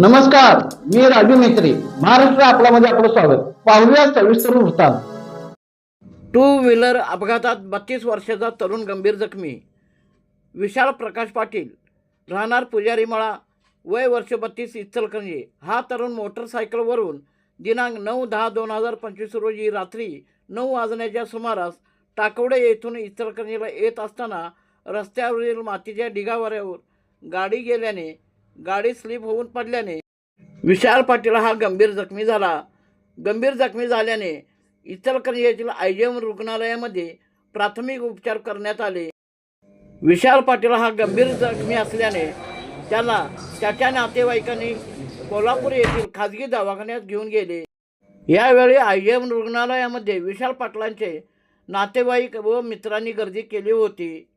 नमस्कार मी राजू मेत्री. महाराष्ट्र आपल्यामध्ये आपलं स्वागत. पाहूया सविस्तर वृत्तांत. टू व्हीलर अपघातात बत्तीस वर्षाचा तरुण गंभीर जखमी. विशाल प्रकाश पाटील राहणार पुजारी मळा वय वर्ष बत्तीस इचलकरंजी. हा तरुण मोटरसायकलवरून दिनांक नऊ दहा दोन हजार पंचवीस रोजी रात्री नऊ वाजण्याच्या सुमारास टाकवडे येथून इचलकरंजीला येत असताना रस्त्यावरील मातीच्या ढिगावऱ्यावर गाडी गेल्याने गाडी स्लिप होऊन पडल्याने विशाल पाटील हा गंभीर जखमी झाला. गंभीर जखमी झाल्याने इचलकरंजी येथील आय जी एम रुग्णालयामध्ये प्राथमिक उपचार करण्यात आले. विशाल पाटील हा गंभीर जखमी असल्याने त्याला त्याच्या नातेवाईकांनी कोल्हापूर येथील खाजगी दवाखान्यात घेऊन गेले. यावेळी आय जी एम रुग्णालयामध्ये विशाल पाटलांचे नातेवाईक व मित्रांनी गर्दी केली होती.